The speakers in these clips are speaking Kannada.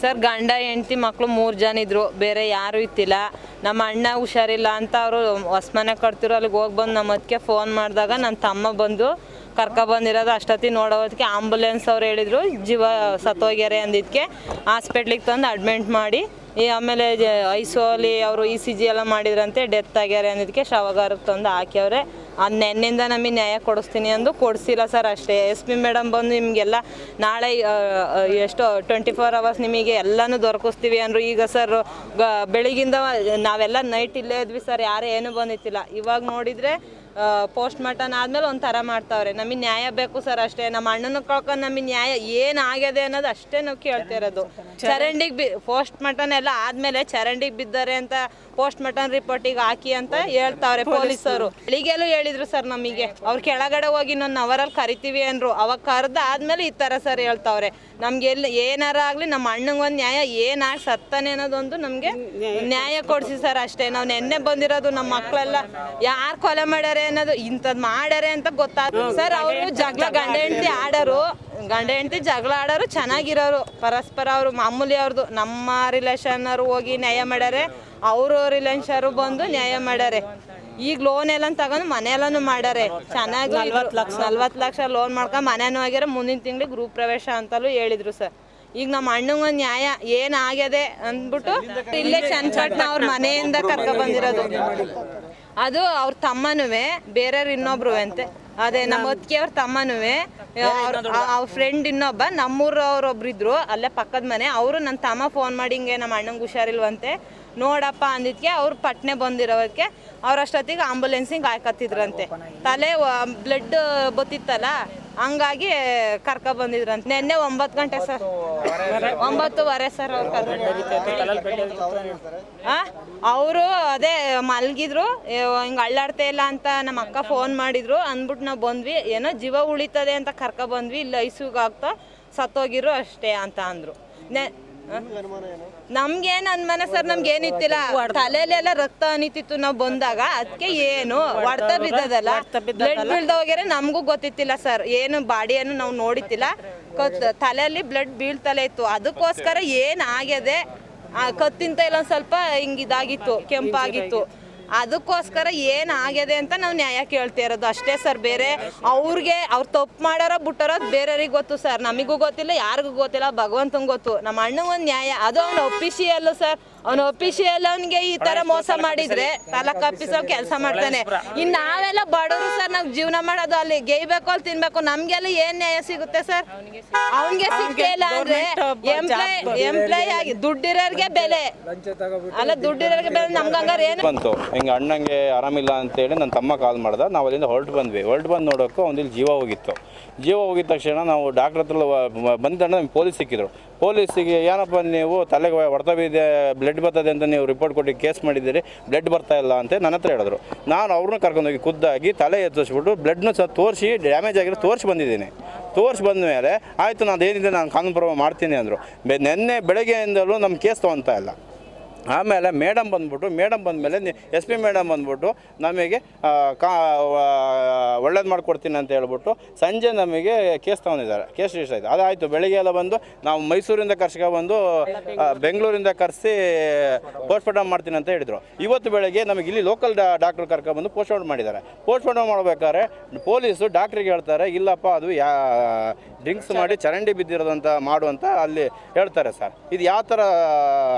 ಸರ್, ಗಂಡ, ಹೆಂಡತಿ ಮಕ್ಕಳು ಮೂರು ಜನ ಇದ್ರು. ಬೇರೆ ಯಾರು ಇತ್ತಿಲ್ಲ ನಮ್ಮ ಅಣ್ಣ ಹುಷಾರಿಲ್ಲ ಅಂತ ಅವರು ಹೊಸ್ಮನೆ ಕಟ್ತಿರೋ ಅಲ್ಲಿಗೆ ಹೋಗಿ ಬಂದು ನಮ್ಮ ಅದಕ್ಕೆ ಫೋನ್ ಮಾಡಿದಾಗ ನನ್ನ ತಮ್ಮ ಬಂದು ಕರ್ಕ ಬಂದಿರೋದು ಅಷ್ಟೊತ್ತಿ ನೋಡೋದಕ್ಕೆ ಆಂಬುಲೆನ್ಸ್ ಅವ್ರು ಹೇಳಿದ್ರು. ಜೀವ ಸತ್ತೋಗ್ಯಾರೆ ಅಂದಿದ್ದಕ್ಕೆ ಹಾಸ್ಪಿಟ್ಲಿಗೆ ತಂದು ಅಡ್ಮಿಂಟ್ ಮಾಡಿ, ಈ ಆಮೇಲೆ ಐಸೋಲಿ ಅವರು ಇ ಸಿ ಜಿ ಎಲ್ಲ ಮಾಡಿದ್ರಂತೆ ಡೆತ್ ಆಗ್ಯಾರೆ ಅಂದಿದ್ದಕ್ಕೆ ಶವಗಾರಕ್ಕೆ ತಂದು ಹಾಕ್ಯವ್ರೆ. ಅದು ನೆನ್ನಿಂದ ನಮಗೆ ನ್ಯಾಯ ಕೊಡಿಸ್ತೀನಿ ಅಂದು ಕೊಡಿಸಿಲ್ಲ ಸರ್ ಅಷ್ಟೇ. ಎಸ್ ಪಿ ಮೇಡಮ್ ಬಂದು ನಿಮಗೆಲ್ಲ ನಾಳೆ ಎಷ್ಟು ಟ್ವೆಂಟಿ ಫೋರ್ ಅವರ್ಸ್ ನಿಮಗೆ ಎಲ್ಲನೂ ದೊರಕಿಸ್ತೀವಿ ಅಂದರು. ಈಗ ಸರ್ ಬೆಳಿಗಿಂದ ನಾವೆಲ್ಲ ನೈಟ್ ಇಲ್ಲೇ ಇದ್ವಿ ಸರ್, ಯಾರೇ ಏನೂ ಬಂದಿತ್ತಿಲ್ಲ. ಇವಾಗ ನೋಡಿದರೆ ಪೋಸ್ಟ್ ಮಾರ್ಟಮ್ ಆದ್ಮೇಲೆ ಒಂಥರ ಮಾಡ್ತಾವ್ರೆ. ನಮಗೆ ನ್ಯಾಯ ಬೇಕು ಸರ್ ಅಷ್ಟೇ. ನಮ್ಮ ಅಣ್ಣನ ಕಳ್ಕೊಂಡು ನಮಗೆ ನ್ಯಾಯ ಏನು ಆಗ್ಯದೆ ಅನ್ನೋದು ಅಷ್ಟೇ ನಾವು ಕೇಳ್ತಿರೋದು ಚರಂಡಿಗೆ ಬಿ ಪೋಸ್ಟ್ ಮಾರ್ಟಮ್ ಎಲ್ಲ ಆದ್ಮೇಲೆ ಚರಂಡಿಗೆ ಬಿದ್ದಾರೆ ಅಂತ ಪೋಸ್ಟ್ ಮಾರ್ಟಮ್ ರಿಪೋರ್ಟಿಗೆ ಹಾಕಿ ಅಂತ ಹೇಳ್ತಾವ್ರೆ ಪೊಲೀಸರು. ಬೆಳಿಗ್ಗೆಲ್ಲೂ ಹೇಳಿದ್ರು ಸರ್ ನಮಗೆ ಅವ್ರು ಕೆಳಗಡೆ ಹೋಗಿ ಇನ್ನೊಂದು ಅವರಲ್ಲಿ ಕರಿತೀವಿ ಅನ್ರು ಅವಾಗ ಕರೆದ ಆದ್ಮೇಲೆ ಈ ಥರ ಸರ್ ಹೇಳ್ತಾವ್ರೆ. ನಮ್ಗೆ ಎಲ್ಲಿ ಏನಾರ ಆಗಲಿ ನಮ್ಮ ಅಣ್ಣಂಗೆ ಒಂದು ನ್ಯಾಯ ಏನಾಗಿ ಸತ್ತಾನೆ ಅನ್ನೋದೊಂದು ನಮಗೆ ನ್ಯಾಯ ಕೊಡಿಸಿ ಸರ್ ಅಷ್ಟೇ. ನಾವು ನೆನ್ನೆ ಬಂದಿರೋದು ನಮ್ಮ ಮಕ್ಕಳೆಲ್ಲ ಯಾರು ಕೊಲೆ ಮಾಡ್ಯಾರೆ ಅನ್ನೋದು ಇಂಥದ್ ಮಾಡ್ಯಾರೆ ಅಂತ ಗೊತ್ತಾಗ ಸರ್ ಅವರು ಜಗಳ ಗಂಡ ಹೆಂಡತಿ ಆಡೋರು ಗಂಡ ಹೆಂಡತಿ ಜಗಳ ಆಡೋರು ಚೆನ್ನಾಗಿರೋರು. ಪರಸ್ಪರ ಅವರು ಮಾಮೂಲಿ ಅವ್ರದ್ದು ನಮ್ಮ ರಿಲೇಷನ್ ಅವರು ಹೋಗಿ ನ್ಯಾಯ ಮಾಡ್ಯಾರೆ ಅವರು ರಿಲೇಷನ್ ಬಂದು ನ್ಯಾಯ ಮಾಡ್ಯಾರೆ. ಈಗ ಲೋನ್ ಎಲ್ಲ ತಗೊಂಡು ಮನೆ ಎಲ್ಲಾನು ಮಾಡ್ಯಾರೆ. ಚೆನ್ನಾಗಿ ನಲ್ವತ್ತು ಲಕ್ಷ. ಲೋನ್ ಮಾಡ್ಕೊಂಡು ಮನೆನೂ ಆಗ್ಯಾರ. ಮುಂದಿನ ತಿಂಗಳಿಗೆ ಗೃಹ ಪ್ರವೇಶ ಅಂತಲೂ ಹೇಳಿದ್ರು ಸರ್. ಈಗ ನಮ್ಮ ಅಣ್ಣಂಗ ನ್ಯಾಯ ಏನು ಆಗ್ಯದೆ ಅಂದ್ಬಿಟ್ಟು ಇಲ್ಲೇ ಚನ್ನಪಟ್ಟಣ ಅವ್ರ ಮನೆಯಿಂದ ಕರ್ಕೊ ಬಂದಿರೋದು. ಅದು ಅವ್ರ ತಮ್ಮನುವೆ, ಬೇರೆಯವ್ರು ಇನ್ನೊಬ್ರು ಅಂತೆ. ಅದೇ ನಮ್ಮ ಒತ್ತಿಗೆ ಅವ್ರ ತಮ್ಮನುವೆ, ಅವ್ರ ಫ್ರೆಂಡ್ ಇನ್ನೊಬ್ಬ ನಮ್ಮೂರು ಅವ್ರೊಬ್ರು ಇದ್ರು ಅಲ್ಲೇ ಪಕ್ಕದ ಮನೆ. ಅವರು ನನ್ನ ತಮ್ಮ ಫೋನ್ ಮಾಡಿ ಹಿಂಗೆ ನಮ್ಮ ಅಣ್ಣಂಗೆ ಹುಷಾರಿಲ್ವಂತೆ. ನೋಡಪ್ಪ ಅಂದಿದ್ಕೆ ಅವ್ರು ಪಟ್ನೆ ಬಂದಿರೋದಕ್ಕೆ ಅವ್ರ ಅಷ್ಟೊತ್ತಿಗೆ ಆಂಬುಲೆನ್ಸಿಗೆ ಹಾಕತ್ತಿದ್ರಂತೆ. ತಲೆ ಬ್ಲಡ್ ಬತ್ತಿತ್ತಲ್ಲ? ಹಂಗಾಗಿ ಕರ್ಕ ಬಂದಿದ್ರು ಅಂತ ನಿನ್ನೆ ಒಂಬತ್ತು ಗಂಟೆ ಸರ್. ಒಂಬತ್ತುವರೆ ಸರ್ ಅವ್ರು ಅದೇ ಮಲ್ಗಿದ್ರು. ಹಿಂಗೆ ಅಳ್ಳಾಡ್ತಾ ಇಲ್ಲ ಅಂತ ನಮ್ಮ ಅಕ್ಕ ಫೋನ್ ಮಾಡಿದ್ರು. ಅಂದ್ಬಿಟ್ಟು ನಾವು ಬಂದ್ವಿ. ಏನೋ ಜೀವ ಉಳಿತದೆ ಅಂತ ಕರ್ಕ ಬಂದ್ವಿ. ಇಲ್ಲಿ, ಐಸುಗಾಗ್ತಾ ಸತ್ತೋಗಿರು ಅಷ್ಟೇ ಅಂತ ಅಂದ್ರು. ನಮ್ಗೇನ್ ಅನುಮಾನ ಸರ್ ನಮ್ಗೆ ಏನಿತ್ತಿಲ್ಲ? ತಲೆಲೆಲ್ಲ ರಕ್ತ ಅನಿತಿತ್ತು ನಾವು ಬಂದಾಗ ಅದಕ್ಕೆ ಏನು? ಹೊಡ್ತ ಬಿದ್ದದಲ್ಲ? ಬ್ಲಡ್ ಬೀಳ್ದ ಹೋಗ್ಯಾರೆ ನಮಗೂ ಗೊತ್ತಿತ್ತಿಲ್ಲ ಸರ್. ಏನು ಬಾಡಿಯನ್ನು ನಾವು ನೋಡಿತ್ತಿಲ್ಲ. ಕತ್, ತಲೆಯಲ್ಲಿ ಬ್ಲಡ್ ಬೀಳ್ತಲೇ ಇತ್ತು. ಅದಕ್ಕೋಸ್ಕರ ಏನ್ ಆಗ್ಯದೆ ಕತ್ತಿಂತ ಇಲ್ಲ ಸ್ವಲ್ಪ ಹಿಂಗ್ ಇದಾಗಿತ್ತು, ಕೆಂಪಾಗಿತ್ತು. ಅದಕ್ಕೋಸ್ಕರ ಏನು ಆಗ್ಯದೆ ಅಂತ ನಾವು ನ್ಯಾಯ ಕೇಳ್ತಾ ಇರೋದು. ಅಷ್ಟೇ ಸರ್ ಬೇರೆ ಅವ್ರಿಗೆ ಅವ್ರು ತಪ್ಪು ಮಾಡಾರ ಬಿಟ್ಟಾರೋ ಬೇರೆಯವ್ರಿಗೆ ಗೊತ್ತು ಸರ್ ನಮಗೂ ಗೊತ್ತಿಲ್ಲ ಯಾರಿಗೂ ಗೊತ್ತಿಲ್ಲ ಭಗವಂತಂಗೆ ಗೊತ್ತು. ನಮ್ಮ ಅಣ್ಣಗೊಂದು ಒಂದು ನ್ಯಾಯ ಅದು ಅವ್ನ ಒಫಿಷಿಯಲ್ ಸರ್ ಅವ್ನ ಒಫಿಷಿಯಲ್ ಅವನಿಗೆ ಈ ತರ ಮೋಸ ಮಾಡಿದ್ರೆ ತಾಲೂಕ್ ಆಫೀಸ್ ಕೆಲಸ ಮಾಡ್ತಾನೆ. ಇನ್ನು ನಾವೆಲ್ಲ ಬಡವರು ಸರ್ ನಾವು ಜೀವನ ಮಾಡೋದು ಅಲ್ಲಿ. ಗೇಯ್ಬೇಕು ಅಲ್ಲಿ ತಿನ್ಬೇಕು. ನಮ್ಗೆಲ್ಲ ಏನ್ ನ್ಯಾಯ ಸಿಗುತ್ತೆ ಸರ್ ಅವನ್ಗೆ ಸಿಕ್ಕಿಲ್ಲ ಅಂದ್ರೆ ಎಂಪ್ಲಾಯ್ ಎಂಪ್ಲಾಯ್ ಆಗಿ ದುಡ್ಡಿರೋರ್ಗೆ ಬೆಲೆ. ಅಲ್ಲ ದುಡ್ಡಿರೋರ್ಗೆ ಬೆಲೆ ನಮ್ಗೆ ಹಂಗಾರೆ ಏನು? ಹಿಂಗೆ ಅಣ್ಣಂಗೆ ಆರಾಮಿಲ್ಲ ಅಂತೇಳಿ ನನ್ನ ತಮ್ಮ ಕಾಲ್ ಮಾಡ್ದೆ. ನಾವು ಅಲ್ಲಿಂದ ಹೊರಟು ಬಂದ್ವಿ. ಹೊರಟು ಬಂದು ನೋಡೋಕ್ಕೂ ಒಂದಿಲ್ಲಿ ಜೀವ ಹೋಗಿತ್ತು. ಜೀವ ಹೋಗಿದ ತಕ್ಷಣ ನಾವು ಡಾಕ್ಟ್ರ್ ಹತ್ರ ಬಂದ ನಮ್ಗೆ ಪೊಲೀಸ್ ಸಿಕ್ಕಿದ್ರು. ಪೊಲೀಸಿಗೆ ಏನಪ್ಪ ನೀವು ತಲೆಗೆ ಹೊಡೆತ ಬ್ಲಡ್ ಬರ್ತದೆ ಅಂತ ನೀವು ರಿಪೋರ್ಟ್ ಕೊಟ್ಟು ಕೇಸ್ ಮಾಡಿದ್ದೀರಿ. ಬ್ಲಡ್ ಬರ್ತಾ ಇಲ್ಲ ಅಂತ ನನ್ನ ಹತ್ರ ಹೇಳಿದ್ರು. ನಾನು ಅವ್ರನ್ನ ಕರ್ಕೊಂಡೋಗಿ ಖುದ್ದಾಗಿ ತಲೆ ಎತ್ತಿಸ್ಬಿಟ್ಟು ಬ್ಲಡ್ನ ಸಹ ತೋರಿಸಿ ಡ್ಯಾಮೇಜ್ ಆಗಿರೋ ತೋರಿಸಿ ಬಂದಿದ್ದೀನಿ. ತೋರಿಸಿ ಬಂದ ಮೇಲೆ ಆಯಿತು, ನಾನು ಏನಿದೆ ನಾನು ಕಾನೂನು ಪರ್ವ ಮಾಡ್ತೀನಿ ಅಂದರು. ನೆನ್ನೆ ಬೆಳಗ್ಗೆಯಿಂದಲೂ ನಮ್ಮ ಕೇಸ್ ತೊಗೊತಾ ಇಲ್ಲ. ಆಮೇಲೆ ಮೇಡಮ್ ಬಂದ್ಬಿಟ್ಟು ಮೇಡಮ್ ಬಂದಮೇಲೆ ಎಸ್ ಪಿ ಮೇಡಮ್ ಬಂದ್ಬಿಟ್ಟು ನಮಗೆ ಕಾ ಒಳ್ಳೇದು ಮಾಡಿಕೊಡ್ತೀನಿ ಅಂತ ಹೇಳ್ಬಿಟ್ಟು ಸಂಜೆ ನಮಗೆ ಕೇಸ್ ತೊಗೊಂಡಿದ್ದಾರೆ, ಕೇಸ್ ರಿಜಿಸ್ಟರ್ ಆಯಿತು. ಅದಾಯಿತು, ಬೆಳಿಗ್ಗೆ ಎಲ್ಲ ಬಂದು ನಾವು ಮೈಸೂರಿಂದ ಕರ್ಸ್ಕೊ ಬಂದು ಬೆಂಗಳೂರಿಂದ ಕರೆಸಿ ಪೋಸ್ಟ್ಮಾರ್ಟಮ್ ಮಾಡ್ತೀನಿ ಅಂತ ಹೇಳಿದರು. ಇವತ್ತು ಬೆಳಗ್ಗೆ ನಮಗೆ ಇಲ್ಲಿ ಲೋಕಲ್ ಡಾಕ್ಟ್ರ್ ಕರ್ಕೊಬಂದು ಪೋಸ್ಟ್ಮಾರ್ಟಮ್ ಮಾಡಿದ್ದಾರೆ. ಪೋಸ್ಟ್ಮಾರ್ಟಮ್ ಮಾಡ್ಬೇಕಾದ್ರೆ ಪೊಲೀಸು ಡಾಕ್ಟ್ರಿಗೆ ಹೇಳ್ತಾರೆ, ಇಲ್ಲಪ್ಪ, ಅದು ಯಾ, ಡ್ರಿಂಕ್ಸ್ ಮಾಡಿ ಚರಂಡಿ ಬಿದ್ದಿರೋದಂತ ಮಾಡುವಂತ ಅಲ್ಲಿ ಹೇಳ್ತಾರೆ ಸರ್. ಇದು ಯಾವ ಥರ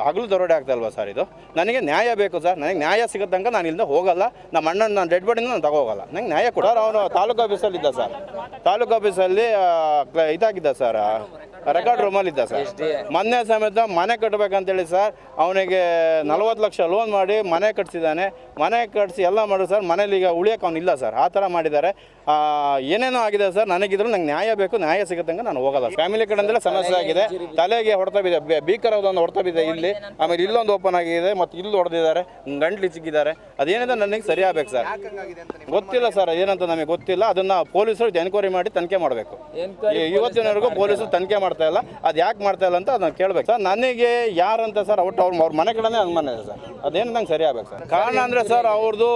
ಹಗಲು ದರೋಡೆ ಆಗ್ತಾ ಇಲ್ವಾ ಸರ್ ಇದು. ನನಗೆ ನ್ಯಾಯ ಬೇಕು ಸರ್. ನನಗೆ ನ್ಯಾಯ ಸಿಗೋ ತನಕ ನಾನು ಇಲ್ಲಿಂದ ಹೋಗಲ್ಲ. ನಮ್ಮ ಅಣ್ಣನ ನಾನು ಡೆಡ್ ಬಾಡಿನ ನಾನು ತಗೋಗಲ್ಲ. ನಂಗೆ ನ್ಯಾಯ ಕೊಡ. ಅವನು ತಾಲೂಕು ಆಫೀಸಲ್ಲಿ ಇದ್ದ ಸರ್. ತಾಲೂಕು ಆಫೀಸಲ್ಲಿ ಇದಾಗಿದ್ದ ಸರ್. ರೆಕಾರ್ಡ್ ರೂಮಲ್ಲಿದ್ದ ಸರ್ ಮೊನ್ನೆ ಸಮೇತ ಮನೆ ಕಟ್ಟಬೇಕಂತೇಳಿ ಸರ್ ಅವನಿಗೆ ನಲ್ವತ್ತು ಲಕ್ಷ ಲೋನ್ ಮಾಡಿ ಮನೆ ಕಟ್ಸಿದ್ದಾನೆ. ಮನೆ ಕಟ್ಸಿ ಎಲ್ಲ ಮಾಡಿದ್ರು ಸರ್ ಮನೇಲಿ ಈಗ ಉಳಿಯೋಕೆ ಅವ್ನು ಇಲ್ಲ ಸರ್ ಆ ಥರ ಮಾಡಿದ್ದಾರೆ. ಆ, ಏನೇನೋ ಆಗಿದೆ ಸರ್ ನನಗಿದ್ರು ನಂಗೆ ನ್ಯಾಯ ಬೇಕು ನ್ಯಾಯ ಸಿಗತ್ತಂಗೆ ನಾನು ಹೋಗಲ್ಲ ಫ್ಯಾಮಿಲಿ ಕಡೆಯಿಂದಲೇ ಸಮಸ್ಯೆ ಆಗಿದೆ. ತಲೆಗೆ ಹೊಡೆತ ಬಿದೆ ಬೆ- ಭೀಕರವಾದ ಒಂದು ಹೊಡೆತ ಬಿದೆ ಇಲ್ಲಿ ಆಮೇಲೆ ಇಲ್ಲೊಂದು ಓಪನ್ ಆಗಿದೆ ಮತ್ತು ಇಲ್ಲಿ ಹೊಡೆದಿದ್ದಾರೆ. ಗಂಟ್ಲಿ ಸಿಕ್ಕಿದ್ದಾರೆ ಅದೇನಿದೆ ನನಗೆ ಸರಿ ಆಗ್ಬೇಕು ಸರ್ ಗೊತ್ತಿಲ್ಲ ಸರ್ ಏನಂತ ನಮಗೆ ಗೊತ್ತಿಲ್ಲ. ಅದನ್ನ ಪೊಲೀಸರು ಎನ್ಕ್ವೈರಿ ಮಾಡಿ ತನಿಖೆ ಮಾಡಬೇಕು. ಇವತ್ತಿನವರೆಗೂ ಪೊಲೀಸರು ತನಿಖೆ ಮಾಡ್ತಾ ಇಲ್ಲ. ಅದು ಯಾಕೆ ಮಾಡ್ತಾ ಇಲ್ಲ ಅಂತ ಅದನ್ನ ಕೇಳ್ಬೇಕು. ಸರ್, ನನಗೆ ಯಾರಂತ ಸರ್ ಒಟ್ಟು ಅವ್ರ ಅವ್ರ ಮನೆ ಕಡೆನೇ ಅನುಮಾನ ಮನೆ ಸರ್. ಅದೇನು ನಂಗೆ ಸರಿ ಆಗ್ಬೇಕು ಸರ್. ಕಾರಣ ಅಂದರೆ ಸರ್ ಅವ್ರದ್ದು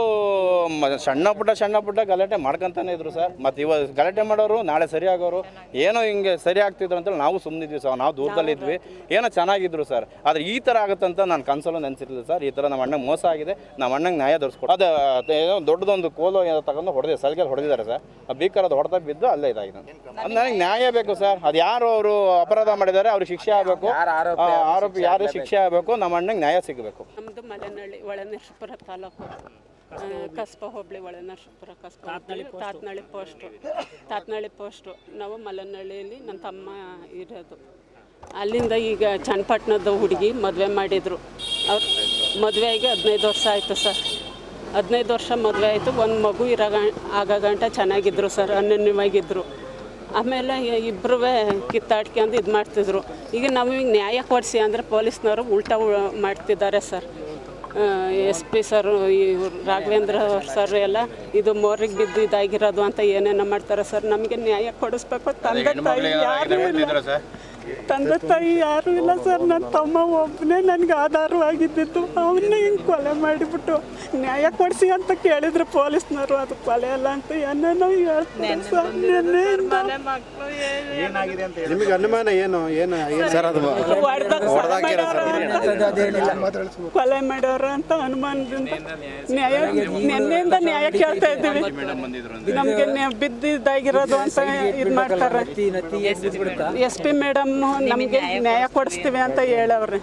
ಸಣ್ಣ ಪುಟ್ಟ ಸಣ್ಣ ಪುಟ್ಟ ಗಲಾಟೆ ಮಾಡ್ಕೊಂತಾನೆ ಇದ್ರು ಸರ್. ಮತ್ತು ಇವಾಗ ಗಲಾಟೆ ಮಾಡೋರು ನಾಳೆ ಸರಿ ಆಗೋರು. ಏನೋ ಹಿಂಗೆ ಸರಿ ಆಗ್ತಿದ್ರು ಅಂತೇಳಿ ನಾವು ಸುಮ್ಮನಿದ್ವಿ ಸರ್. ನಾವು ದೂರದಲ್ಲಿದ್ವಿ ಏನೋ ಚೆನ್ನಾಗಿದ್ರು ಸರ್. ಆದರೆ ಈ ಥರ ಆಗುತ್ತಂತ ನಾನು ಕನ್ಸಲ್ಲೂ ನೆನೆಸಿರ್ಲಿಲ್ಲ ಸರ್. ಈ ಥರ ನಮ್ಮ ಅಣ್ಣಗೆ ಮೋಸ ಆಗಿದೆ. ನಮ್ಮ ಅಣ್ಣಂಗೆ ನ್ಯಾಯ ದೊರಸ್ಕೊಡು ಅದು ದೊಡ್ಡದೊಂದು ಕೋಲು ಏನೋ ತಗೊಂಡು ಹೊಡೆದಿದೆ. ಸಲಿಗೆ ಹೊಡೆದಿದ್ದಾರೆ ಸರ್. ಬೀಕರ್ ಅದು ಹೊಡೆದ ಬಿದ್ದು ಅಲ್ಲೇ ಇದಾಗಿದೆ ಅದು ನನಗೆ ನ್ಯಾಯ ಬೇಕು ಸರ್. ಅದು ಯಾರು ಅವರು ಅಪರಾಧ ಮಾಡಿದ್ದಾರೆ ಅವ್ರಿಗೆ ಶಿಕ್ಷೆ ಆಗಬೇಕು. ಆರೋಪಿ ಯಾರು ಶಿಕ್ಷೆ ಆಗಬೇಕು ನಮ್ಮ ಅಣ್ಣಂಗೆ ನ್ಯಾಯ ಸಿಗಬೇಕು. ನಮ್ಮದು ಮಲೆನಹಳ್ಳಿ ಒಳನರಸೀಪುರ ತಾಲೂಕು. ಕಸ್ಬ ಹೋಬಳಿ ಒಳನರಸೀಪುರ ಕಸ್ಬ ತಾತ್ನಳ್ಳಿ ಪೋಸ್ಟು ತಾತ್ನಳ್ಳಿ ಪೋಸ್ಟು ನಾವು ಮಲೆನಹಳ್ಳಿಯಲ್ಲಿ ನನ್ನ ತಮ್ಮ ಇರೋದು. ಅಲ್ಲಿಂದ ಈಗ ಚನ್ನಪಟ್ಟಣದ ಹುಡುಗಿ ಮದುವೆ ಮಾಡಿದರು. ಅವ್ರು ಮದುವೆ ಆಗಿ ಹದಿನೈದು ವರ್ಷ ಆಯಿತು ಸರ್. ಹದಿನೈದು ವರ್ಷ ಮದುವೆ ಆಯಿತು. ಒಂದು ಮಗು ಇರೋ ಆಗ ಗಂಟ ಚೆನ್ನಾಗಿದ್ರು ಸರ್ ಅನ್ಯೋನ್ಯವಾಗಿದ್ದರು ಆಮೇಲೆ ಇಬ್ಬರೂ ಕಿತ್ತಾಡ್ಕೊಂಡು ಇದು ಮಾಡ್ತಿದ್ರು. ಈಗ ನಮಗೆ ನ್ಯಾಯ ಕೊಡಿಸಿ ಅಂದರೆ ಪೊಲೀಸ್ನವರು ಉಲ್ಟಾ ಮಾಡ್ತಿದ್ದಾರೆ ಸರ್. ಎಸ್ ಪಿ ಸರ್, ಈ ರಾಘವೇಂದ್ರ ಸರ್ ಎಲ್ಲ, ಇದು ಮೋರಿಗೆ ಬಿದ್ದು ಇದಾಗಿರೋದು ಅಂತ ಏನೇನೋ ಮಾಡ್ತಾರೆ ಸರ್. ನಮಗೆ ನ್ಯಾಯ ಕೊಡಿಸ್ಬೇಕು. ತಂದೆ ತಾಯಿ ಯಾರು ತಂದೆ ತಾಯಿ ಯಾರೂ ಇಲ್ಲ ಸರ್. ನನ್ನ ತಮ್ಮ ಒಬ್ಬನೇ ನನಗೆ ಆಧಾರವಾಗಿದ್ದಿದ್ದು ಅವನ್ನೇ ಹಿಂಗೆ ಕೊಲೆ ಮಾಡಿಬಿಟ್ಟು ನ್ಯಾಯ ಕೊಡಿಸಿ ಅಂತ ಕೇಳಿದ್ರು ಪೊಲೀಸ್ನವರು. ಅದು ಕೊಲೆ ಅಲ್ಲ ಅಂತ ಏನೇನೋ ಹೇಳ್ತಾರೆ ಸರ್. ನಿನ್ನೆಯಿಂದ ನಿಮಗೆ ಅನುಮಾನ ಏನು? ಏನು ಏನು ಸರ್ ಅದು? ಕೊಲೆ ಮಾಡೋರು ಅಂತ ಅನುಮಾನದಿಂದ ನ್ಯಾಯ ನಿನ್ನೆಯಿಂದ ನ್ಯಾಯ ಕೇಳ್ತಾ ಇದ್ದೀವಿ. ನಮಗೆ ಬಿದ್ದಿದ್ದಾಗಿರೋದು ಅಂತ ಇದು ಮಾಡ್ತಾರೆ. ಎಸ್ ಪಿ ಮೇಡಮ್ ನಮಗೆ ನ್ಯಾಯ ಕೊಡಿಸ್ತೀವಿ ಅಂತ ಹೇಳವ್ರೆ.